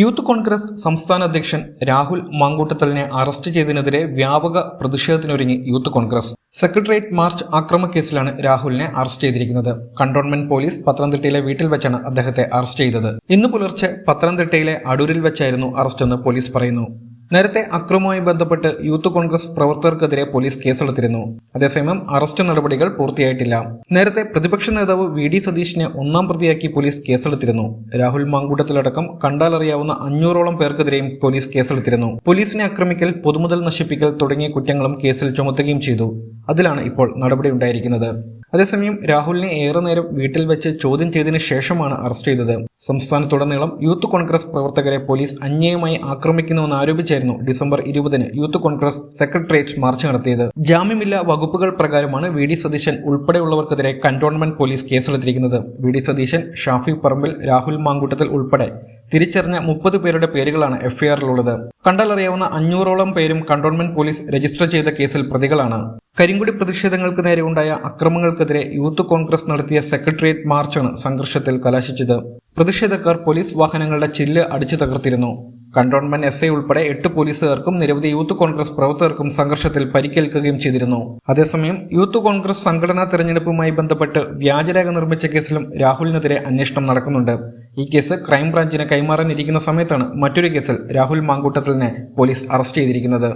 Youth Congress സംസ്ഥാന അധ്യക്ഷൻ Rahul മാങ്കൂട്ടത്തലിനെ arrest ചെയ്തതിനെതിരെ വ്യാപക പ്രതിഷേധത്തിനൊരുങ്ങി യൂത്ത് കോൺഗ്രസ്. സെക്രട്ടേറിയറ്റ് മാർച്ച് ആക്രമക്കേസിലാണ് രാഹുലിനെ അറസ്റ്റ് ചെയ്തിരിക്കുന്നത്. കണ്ടോൺമെന്റ് പോലീസ് പത്തനംതിട്ടയിലെ വീട്ടിൽ വെച്ചാണ് അദ്ദേഹത്തെ അറസ്റ്റ് ചെയ്തത്. ഇന്ന് പുലർച്ചെ പത്തനംതിട്ടയിലെ അടൂരിൽ വെച്ചായിരുന്നു അറസ്റ്റെന്ന് പോലീസ് പറയുന്നു. നേരത്തെ അക്രമവുമായി ബന്ധപ്പെട്ട് യൂത്ത് കോൺഗ്രസ് പ്രവർത്തകർക്കെതിരെ പോലീസ് കേസെടുത്തിരുന്നു. അതേസമയം അറസ്റ്റ് നടപടികൾ പൂർത്തിയായിട്ടില്ല. നേരത്തെ പ്രതിപക്ഷ നേതാവ് വി ഡി സതീഷിനെ ഒന്നാം പ്രതിയാക്കി പോലീസ് കേസെടുത്തിരുന്നു. രാഹുൽ മാങ്കൂട്ടത്തിലടക്കം കണ്ടാലറിയാവുന്ന അഞ്ഞൂറോളം പേർക്കെതിരെയും പോലീസ് കേസെടുത്തിരുന്നു. പോലീസിനെ ആക്രമിക്കൽ പൊതുമുതൽ നശിപ്പിക്കൽ തുടങ്ങിയ കുറ്റങ്ങളും കേസിൽ ചുമത്തുകയും ചെയ്തു. അതിലാണ് ഇപ്പോൾ നടപടി ഉണ്ടായിരിക്കുന്നത്. അതേസമയം രാഹുലിനെ ഏറെ നേരം വീട്ടിൽ വെച്ച് ചോദ്യം ചെയ്തതിനു ശേഷമാണ് അറസ്റ്റ് ചെയ്തത്. സംസ്ഥാനത്തുടനീളം യൂത്ത് കോൺഗ്രസ് പ്രവർത്തകരെ പോലീസ് അന്യായമായി ആക്രമിക്കുന്നുവെന്ന് ആരോപിച്ചായിരുന്നു ഡിസംബർ ഇരുപതിന് യൂത്ത് കോൺഗ്രസ് സെക്രട്ടേറിയറ്റ് മാർച്ച് നടത്തിയത്. ജാമ്യമില്ല വകുപ്പുകൾ പ്രകാരമാണ് വി ഡി സതീശൻ ഉൾപ്പെടെയുള്ളവർക്കെതിരെ കന്റോൺമെന്റ് പോലീസ് കേസെടുത്തിരിക്കുന്നത്. വി ഡി സതീശൻ ഷാഫി പറമ്പിൽ രാഹുൽ മാങ്കൂട്ടത്തിൽ ഉൾപ്പെടെ തിരിച്ചറിഞ്ഞ മുപ്പത് പേരുടെ പേരുകളാണ് എഫ്ഐആറിലുള്ളത്. കണ്ടാലറിയാവുന്ന അഞ്ഞൂറോളം പേരും കണ്ടോൺമെന്റ് പോലീസ് രജിസ്റ്റർ ചെയ്ത കേസിൽ പ്രതികളാണ്. കരിങ്കുടി പ്രതിഷേധങ്ങൾക്ക് നേരെ ഉണ്ടായ അക്രമങ്ങൾക്കെതിരെ യൂത്ത് കോൺഗ്രസ് നടത്തിയ സെക്രട്ടേറിയറ്റ് മാർച്ചാണ് സംഘർഷത്തിൽ കലാശിച്ചത്. പ്രതിഷേധക്കാർ പോലീസ് വാഹനങ്ങളുടെ ചില്ല് അടിച്ചു തകർത്തിരുന്നു. കണ്ടോൺമെന്റ് എസ് ഐ ഉൾപ്പെടെ എട്ട് പോലീസുകാർക്കും നിരവധി യൂത്ത് കോൺഗ്രസ് പ്രവർത്തകർക്കും സംഘർഷത്തിൽ പരിക്കേൽക്കുകയും ചെയ്തിരുന്നു. അതേസമയം യൂത്ത് കോൺഗ്രസ് സംഘടനാ തെരഞ്ഞെടുപ്പുമായി ബന്ധപ്പെട്ട് വ്യാജരേഖ നിർമ്മിച്ച കേസിലും രാഹുലിനെതിരെ അന്വേഷണം നടക്കുന്നുണ്ട്. ഈ കേസ് ക്രൈംബ്രാഞ്ചിന് കൈമാറാനിരിക്കുന്ന സമയത്താണ് മറ്റൊരു കേസിൽ രാഹുൽ മാങ്കൂട്ടത്തിലിനെ പോലീസ് അറസ്റ്റ് ചെയ്തിരിക്കുന്നത്.